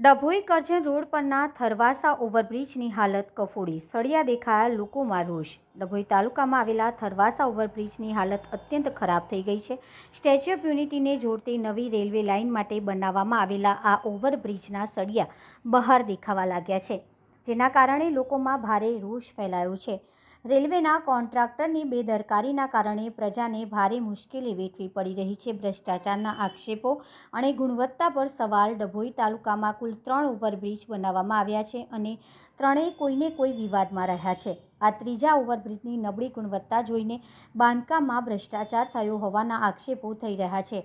Dabhoi Karjan road પરના થરવાસા ઓવરબ્રિજની હાલત કફોડી. સળિયા દેખાયા લોકોમાં રોષ. ડભોઈ તાલુકામાં આવેલા થરવાસા ઓવરબ્રિજની હાલત અત્યંત ખરાબ થઈ ગઈ છે. સ્ટેચ્યુ ઓફ યુનિટીને જોડતી નવી રેલવે લાઇન માટે બનાવવામાં આવેલા આ ઓવરબ્રિજના સળિયા બહાર દેખાવા લાગ્યા છે, જેના કારણે લોકોમાં ભારે રોષ ફેલાયો છે. રેલવેના કોન્ટ્રાક્ટરની બેદરકારીના કારણે પ્રજાને ભારે મુશ્કેલી વેઠવી પડી રહી છે. ભ્રષ્ટાચારના આક્ષેપો અને ગુણવત્તા પર સવાલ ડભોઈ તાલુકામાં કુલ ત્રણ ઓવરબ્રિજ બનાવવામાં આવ્યા છે અને ત્રણેય કોઈને કોઈ વિવાદમાં રહ્યા છે. આ ત્રીજા ઓવરબ્રિજની નબળી ગુણવત્તા જોઈને બાંધકામમાં ભ્રષ્ટાચાર થયો હોવાના આક્ષેપો થઈ રહ્યા છે.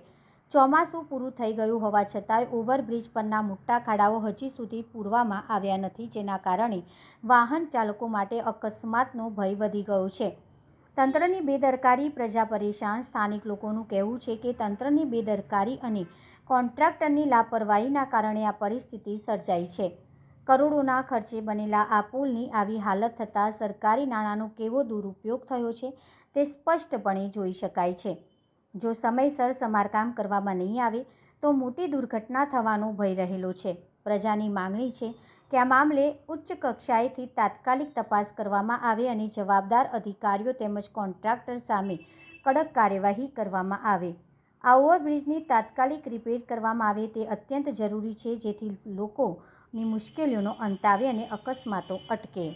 ચોમાસું પૂરું થઈ ગયું હોવા છતાંય ઓવરબ્રિજ પરના મોટા ખાડાઓ હજી સુધી પૂરવામાં આવ્યા નથી, જેના કારણે વાહન ચાલકો માટે અકસ્માતનો ભય વધી ગયો છે. તંત્રની બેદરકારી પ્રજા પરેશાન. સ્થાનિક લોકોનું કહેવું છે કે તંત્રની બેદરકારી અને કોન્ટ્રાક્ટરની લાપરવાહીના કારણે આ પરિસ્થિતિ સર્જાઈ છે. કરોડોના ખર્ચે બનેલા આ પુલની આવી હાલત થતાં સરકારી નાણાંનો કેવો દુરુપયોગ થયો છે તે સ્પષ્ટપણે જોઈ શકાય છે. જો સમયસર સમારકામ કરવામાં નહીં આવે, તો મોટી દુર્ઘટના થવાનો ભય રહેલો છે. પ્રજાની માંગણી છે કે આ મામલે ઉચ્ચ કક્ષાએથી તાત્કાલિક તપાસ કરવામાં આવે અને જવાબદાર અધિકારીઓ તેમજ કોન્ટ્રાક્ટર સામે કડક કાર્યવાહી કરવામાં આવે. આ ઓવરબ્રિજની તાત્કાલિક રિપેર કરવામાં આવે તે અત્યંત જરૂરી છે જેથી લોકોની મુશ્કેલીઓનો અંત આવે અને અકસ્માતો અટકે.